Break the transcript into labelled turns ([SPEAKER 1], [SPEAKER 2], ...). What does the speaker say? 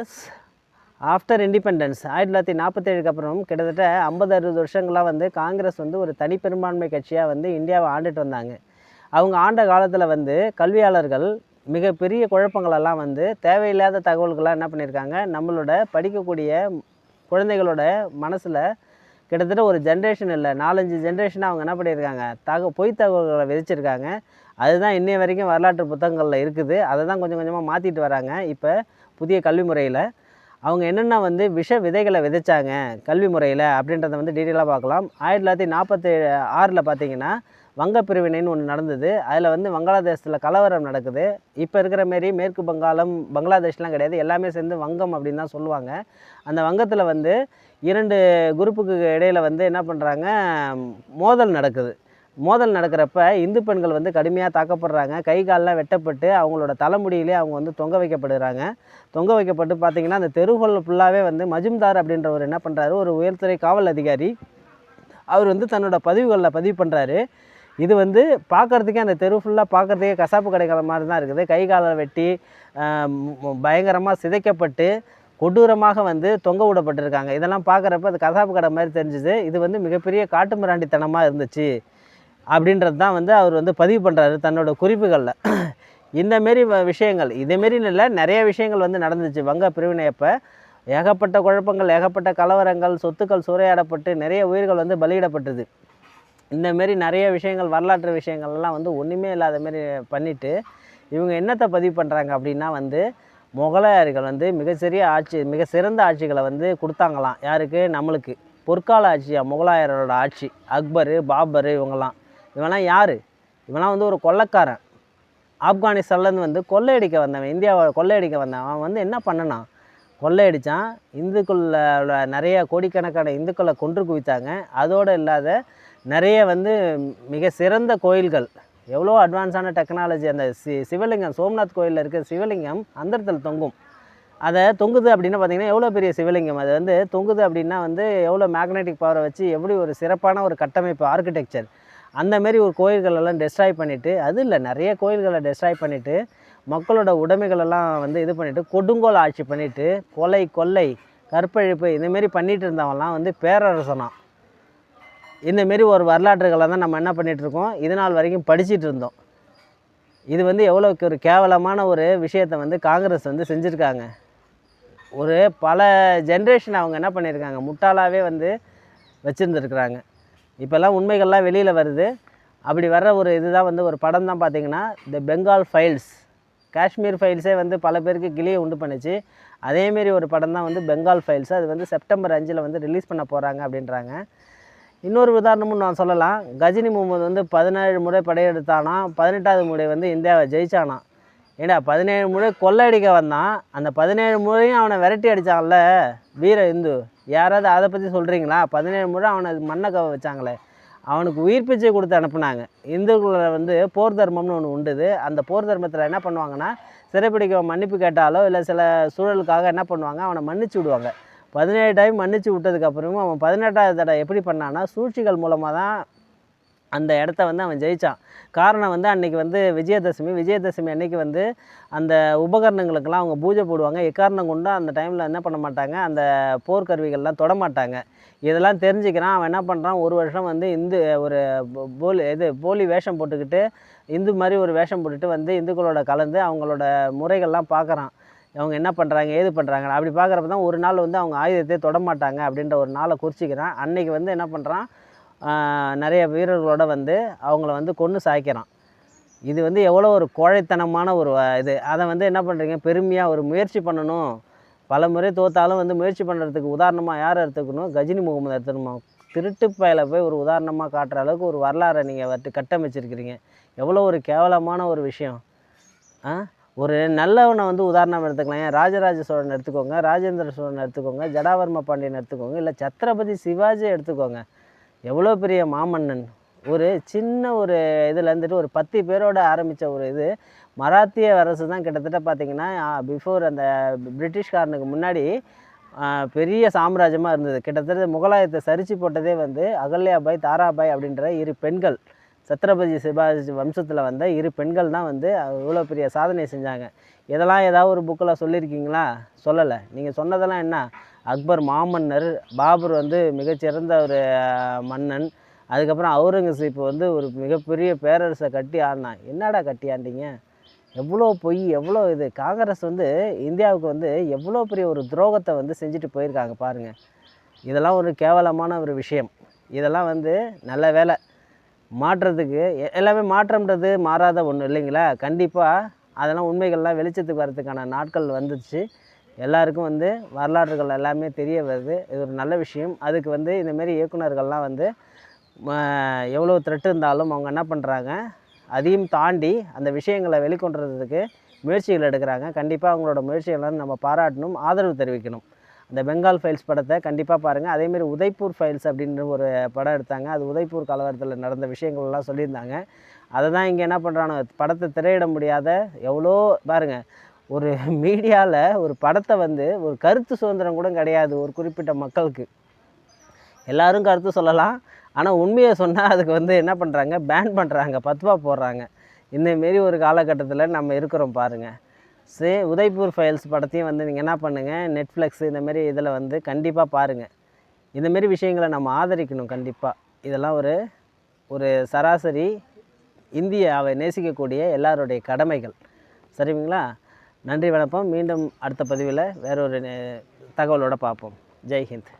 [SPEAKER 1] S after independence ஆயிரத்தி தொள்ளாயிரத்தி நாற்பத்தேழுக்கு அப்புறம் கிட்டத்தட்ட ஐம்பது அறுபது வருஷங்களாக வந்து காங்கிரஸ் வந்து ஒரு தனிப்பெரும்பான்மை கட்சியாக வந்து இந்தியாவை ஆண்டுட்டு வந்தாங்க. அவங்க ஆண்ட காலத்தில் வந்து கல்வியாளர்கள் மிகப்பெரிய குழப்பங்களெல்லாம் வந்து தேவையில்லாத தகவல்களாக என்ன பண்ணியிருக்காங்க நம்மளோட படிக்கக்கூடிய குழந்தைகளோட மனசில் கிட்டத்தட்ட ஒரு ஜென்ரேஷன் இல்லை நாலஞ்சு ஜென்ரேஷனாக அவங்க என்ன பண்ணியிருக்காங்க தக பொய் தகவல்களை விதிச்சிருக்காங்க. அதுதான் இன்னைய வரைக்கும் வரலாற்று புத்தகங்களில் இருக்குது. அதை தான் கொஞ்சம் கொஞ்சமாக மாற்றிட்டு வராங்க. இப்போ புதிய கல்வி முறையில் அவங்க என்னென்ன வந்து விஷ விதைகளை விதைச்சாங்க கல்வி முறையில் அப்படின்றத வந்து டீட்டெயிலாக பார்க்கலாம். ஆயிரத்தி தொள்ளாயிரத்தி நாற்பத்தி ஆறில் பார்த்தீங்கன்னா வங்க பிரிவினைன்னு ஒன்று நடந்தது. அதில் வந்து வங்காளதேசத்தில் கலவரம் நடக்குது. இப்போ இருக்கிற மாரி மேற்கு வங்காளம் பங்களாதேஷ்லாம் கிடையாது. எல்லாமே சேர்ந்து வங்கம் அப்படின்னு தான் சொல்லுவாங்க. அந்த வங்கத்தில் வந்து இரண்டு குரூப்புக்கு இடையில் வந்து என்ன பண்ணுறாங்க மோதல் நடக்குது. மோதல் நடக்கிறப்ப இந்து பெண்கள் வந்து கடுமையாக தாக்கப்படுறாங்க. கை காலெலாம் வெட்டப்பட்டு அவங்களோட தலைமுடியிலே அவங்க வந்து தொங்க வைக்கப்படுறாங்க. தொங்க வைக்கப்பட்டு பார்த்தீங்கன்னா அந்த தெருகொல்ல ஃபுல்லாகவே வந்து மஜும்தார் அப்படின்றவர் என்ன பண்ணுறாரு ஒரு உயர்துறை காவல் அதிகாரி அவர் வந்து தன்னோட பதிவுகளில் பதிவு பண்ணுறாரு இது வந்து பார்க்குறதுக்கே அந்த தெரு ஃபுல்லாக பார்க்குறதுக்கே கசாப்பு கடைக்கிற மாதிரி தான் இருக்குது. கை காலை வெட்டி பயங்கரமாக சிதைக்கப்பட்டு கொடூரமாக வந்து தொங்க விடப்பட்டிருக்காங்க. இதெல்லாம் பார்க்குறப்ப அது கசாப்பு கடை மாதிரி தெரிஞ்சுது. இது வந்து மிகப்பெரிய காட்டு மிராண்டித்தனமாக இருந்துச்சு. அப்படின்றது தான் வந்து அவர் வந்து பதிவு பண்ணுறாரு தன்னோட குறிப்புகளில். இந்தமாரி விஷயங்கள் இதேமாரி இல்லை நிறைய விஷயங்கள் வந்து நடந்துச்சு. வங்க பிரிவினை அப்போ ஏகப்பட்ட குழப்பங்கள் ஏகப்பட்ட கலவரங்கள் சொத்துக்கள் சூறையாடப்பட்டு நிறைய உயிர்கள் வந்து பலியிடப்பட்டது. இந்தமாரி நிறைய விஷயங்கள் வரலாற்று விஷயங்கள்லாம் வந்து ஒன்றுமே இல்லாத மாரி பண்ணிவிட்டு இவங்க என்னத்தை பதிவு பண்ணுறாங்க அப்படின்னா வந்து முகலாயர்கள் வந்து மிகச்சிறிய ஆட்சி மிக சிறந்த ஆட்சிகளை வந்து கொடுத்தாங்களாம். யாருக்கு? நம்மளுக்கு. பொற்கால ஆட்சியா? முகலாயரோட ஆட்சி. அக்பர் பாபர் இவங்கெல்லாம். இவன்லாம் யார்? இவன்லாம் வந்து ஒரு கொள்ளைக்காரன். ஆப்கானிஸ்தான்லேருந்து வந்து கொள்ளையடிக்க வந்தவன் இந்தியாவை கொள்ளையடிக்க வந்தவன். அவன் வந்து என்ன பண்ணனான் கொள்ளையடித்தான் இந்துக்களில் நிறைய கோடிக்கணக்கான இந்துக்களை கொன்று குவித்தாங்க. அதோடு இல்லாத நிறைய வந்து மிக சிறந்த கோயில்கள். எவ்வளோ அட்வான்ஸான டெக்னாலஜி அந்த சி சிவலிங்கம் சோம்நாத் கோயிலில் இருக்கிற சிவலிங்கம் அந்தரத்தில் தொங்கும். அதை தொங்குது அப்படின்னு பார்த்தீங்கன்னா எவ்வளோ பெரிய சிவலிங்கம்? அது வந்து தொங்குது அப்படின்னா வந்து எவ்வளோ மேக்னெட்டிக் பவரை வச்சு எப்படி ஒரு சிறப்பான ஒரு கட்டமைப்பு ஆர்கிடெக்சர் அந்த மாரி ஒரு கோயில்களெல்லாம் டெஸ்ட்ராய் பண்ணிவிட்டு அது இல்லை நிறைய கோயில்களை டெஸ்ட்ராய் பண்ணிவிட்டு மக்களோட உடைமைகளெல்லாம் வந்து இது பண்ணிவிட்டு கொடுங்கோல் ஆட்சி பண்ணிவிட்டு கொலை கொள்ளை கற்பழிப்பு இந்தமாரி பண்ணிகிட்டு இருந்தவங்கலாம் வந்து பேரரசனாம். இந்தமாரி ஒரு வரலாற்றுகளை தான் நம்ம என்ன பண்ணிகிட்ருக்கோம் இது நாள் வரைக்கும் படிச்சிட்டு இருந்தோம். இது வந்து எவ்வளோக்கு ஒரு கேவலமான ஒரு விஷயத்தை வந்து காங்கிரஸ் வந்து செஞ்சுருக்காங்க. ஒரு பல ஜென்ரேஷன் அவங்க என்ன பண்ணியிருக்காங்க முட்டாளாகவே வந்து வச்சுருந்துருக்குறாங்க. இப்போல்லாம் உண்மைகள்லாம் வெளியில் வருது. அப்படி வர்ற ஒரு இதுதான் வந்து ஒரு படம் தான் பார்த்தீங்கன்னா த பெங்கால் ஃபைல்ஸ் காஷ்மீர் ஃபைல்ஸே வந்து பல பேருக்கு கிளியை உண்டு பண்ணுச்சு. அதேமாரி ஒரு படம் தான் வந்து பெங்கால் ஃபைல்ஸ் அது வந்து செப்டம்பர் அஞ்சில் வந்து ரிலீஸ் பண்ண போகிறாங்க அப்படின்றாங்க. இன்னொரு உதாரணமும் நான் சொல்லலாம். கஜினி முகமது வந்து பதினேழு முறை படையெடுத்தானா பதினெட்டாவது முறை வந்து இந்தியாவை ஜெயிச்சானா? ஏண்டா பதினேழு முறை கொள்ளையடிக்க வந்தான். அந்த பதினேழு முறையும் அவனை விரட்டி அடித்தான்ல வீர இந்து யாராவது அதை பற்றி சொல்கிறீங்களா பதினேழு முறை அவனை மண்ணை கவ வச்சாங்களே. அவனுக்கு உயிர் பிச்சை கொடுத்து அனுப்புனாங்க. இந்துக்களை வந்து போர் தர்மம்னு ஒன்று உண்டுது. அந்த போர் தர்மத்தில் என்ன பண்ணுவாங்கன்னா சிறைப்பிடிக்க மன்னிப்பு கேட்டாலோ இல்லை சில சூழலுக்காக என்ன பண்ணுவாங்க? அவனை மன்னிச்சு விடுவாங்க. பதினேழு டைம் மன்னிச்சு விட்டதுக்கப்புறமும் அவன் பதினெட்டாவது தடவை எப்படி பண்ணான்னா சூழ்ச்சிகள் மூலமாக தான் அந்த இடத்த வந்து அவன் ஜெயித்தான் காரணம் வந்து அன்றைக்கி வந்து விஜயதசமி விஜயதசமி அன்னைக்கு வந்து அந்த உபகரணங்களுக்கெல்லாம் அவங்க பூஜை போடுவாங்க. எக்காரணம் கொண்டு அந்த டைமில் என்ன பண்ண மாட்டாங்க? அந்த போர்க்கருவிகள்லாம் தொட மாட்டாங்க. இதெல்லாம் தெரிஞ்சுக்கிறான். அவன் என்ன பண்ணுறான் ஒரு வருஷம் வந்து இந்து ஒரு போலி இது போலி வேஷம் போட்டுக்கிட்டு இந்து மாதிரி ஒரு வேஷம் போட்டுட்டு வந்து இந்துக்களோட கலந்து அவங்களோட முறைகள்லாம் பார்க்குறான் அவங்க என்ன பண்ணுறாங்க ஏது பண்ணுறாங்க அப்படி பார்க்குறப்ப தான் ஒரு நாள் வந்து அவங்க ஆயுதத்தை தொட மாட்டாங்க அப்படின்ற ஒரு நாளை குறிச்சிக்கிறான். அன்னைக்கு வந்து என்ன பண்ணுறான் நிறைய வீரர்களோட வந்து அவங்கள வந்து கொன்று சாய்க்கிறான். இது வந்து எவ்வளோ ஒரு கோழைத்தனமான ஒரு இது. அதை வந்து என்ன பண்ணுறீங்க பெருமையாக ஒரு முயற்சி பண்ணணும். பல முறை தோத்தாலும் வந்து முயற்சி பண்ணுறதுக்கு உதாரணமாக யார் எடுத்துக்கணும்? கஜினி முகமது எடுத்துக்கணும்? திருட்டு பயல போய் ஒரு உதாரணமாக காட்டுற அளவுக்கு ஒரு வரலாறை நீங்கள் வட்டு கட்டமைச்சிருக்கிறீங்க. எவ்வளோ ஒரு கேவலமான ஒரு விஷயம். ஆ? ஒரு நல்லவனை வந்து உதாரணம் எடுத்துக்கலாம். ஏன்? ராஜராஜ சோழன் எடுத்துக்கோங்க ராஜேந்திர சோழன் எடுத்துக்கோங்க ஜடாவர்ம பாண்டியன் எடுத்துக்கோங்க இல்லை சத்ரபதி சிவாஜி எடுத்துக்கோங்க. எவ்வளோ பெரிய மாமன்னன்? ஒரு சின்ன ஒரு இதில் இருந்துட்டு ஒரு பத்து பேரோட ஆரம்பித்த ஒரு இது. மராத்திய அரசு தான் கிட்டத்தட்ட பார்த்திங்கன்னா பிஃபோர் அந்த பிரிட்டிஷ்காரனுக்கு முன்னாடி பெரிய சாம்ராஜ்யமாக இருந்தது. கிட்டத்தட்ட முகலாயத்தை சரிச்சு போட்டதே வந்து அகல்யாபாய் தாராபாய் அப்படின்ற இரு பெண்கள். சத்ரபதி சிவாஜி வம்சத்தில் வந்த இரு பெண்கள் தான் வந்து இவ்வளோ பெரிய சாதனை செஞ்சாங்க. இதெல்லாம் ஏதாவது ஒரு புக்கில் சொல்லியிருக்கீங்களா? சொல்லலை. நீங்கள் சொன்னதெல்லாம் என்ன? அக்பர் மாமன்னர் பாபர் வந்து மிகச்சிறந்த ஒரு மன்னன். அதுக்கப்புறம் அவுரங்கசீப் வந்து ஒரு மிகப்பெரிய பேரரசை கட்டி ஆடினான். என்னடா கட்டி ஆண்டீங்க? எவ்வளோ பொய் எவ்வளோ இது? காங்கிரஸ் வந்து இந்தியாவுக்கு வந்து எவ்வளோ பெரிய ஒரு துரோகத்தை வந்து செஞ்சுட்டு போயிருக்காங்க பாருங்கள் இதெல்லாம் ஒரு கேவலமான ஒரு விஷயம். இதெல்லாம் வந்து நல்ல வேலை. மாற்றத்துக்கு எ- எல்லாமே மாற்றம்ன்றது மாறாத ஒன்று இல்லைங்களா? கண்டிப்பாக அதெல்லாம் உண்மைகள்லாம் வெளிச்சத்துக்கு வரதுக்கான நாட்கள் வந்துச்சு எல்லாருக்கும் வந்து வரலாறுகள் எல்லாமே தெரிய வருது. இது ஒரு நல்ல விஷயம். அதுக்கு வந்து இந்தமாரி இயக்குனர்கள்லாம் வந்து எவ்வளோ த்ரெட் இருந்தாலும் அவங்க என்ன பண்ணுறாங்க அதையும் தாண்டி அந்த விஷயங்களை வெளிக்கொண்டுறதுக்கு முயற்சிகள் எடுக்கிறாங்க. கண்டிப்பாக அவங்களோட முயற்சிகளை நம்ம பாராட்டணும் ஆதரவு தெரிவிக்கணும். இந்த பெங்கால் ஃபைல்ஸ் படத்தை கண்டிப்பாக பாருங்கள் அதேமாரி உதய்பூர் ஃபைல்ஸ் அப்படின்ற ஒரு படம் எடுத்தாங்க. அது உதய்பூர் கலவரத்தில் நடந்த விஷயங்கள்லாம் சொல்லியிருந்தாங்க. அதை தான் இங்கே என்ன பண்ணுறானோ படத்தை திரையிட முடியாத எவ்வளோ பாருங்கள் ஒரு மீடியாவில் ஒரு படத்தை வந்து ஒரு கருத்து சுதந்திரம் கூட கிடையாது ஒரு குறிப்பிட்ட மக்களுக்கு. எல்லோரும் கருத்து சொல்லலாம். ஆனால் உண்மையை சொன்னால் அதுக்கு வந்து என்ன பண்ணுறாங்க பேன் பண்ணுறாங்க பத்துவா போடுறாங்க. இந்தமாரி ஒரு காலகட்டத்தில் நம்ம இருக்கிறோம் பாருங்கள் சே உதய்பூர் ஃபைல்ஸ் படத்தையும் வந்து நீங்கள் என்ன பண்ணுங்கள் நெட்ஃப்ளிக்ஸ் இந்தமாரி இதில் வந்து கண்டிப்பாக பாருங்கள் இந்தமாரி விஷயங்களை நம்ம ஆதரிக்கணும் கண்டிப்பாக இதெல்லாம் ஒரு ஒரு சராசரி இந்தியாவை நேசிக்கக்கூடிய எல்லாருடைய கடமைகள். சரிங்களா? நன்றி வணக்கம். மீண்டும் அடுத்த பதிவில் வேறொரு ஒரு தகவலோடு பார்ப்போம். ஜெய்ஹிந்த்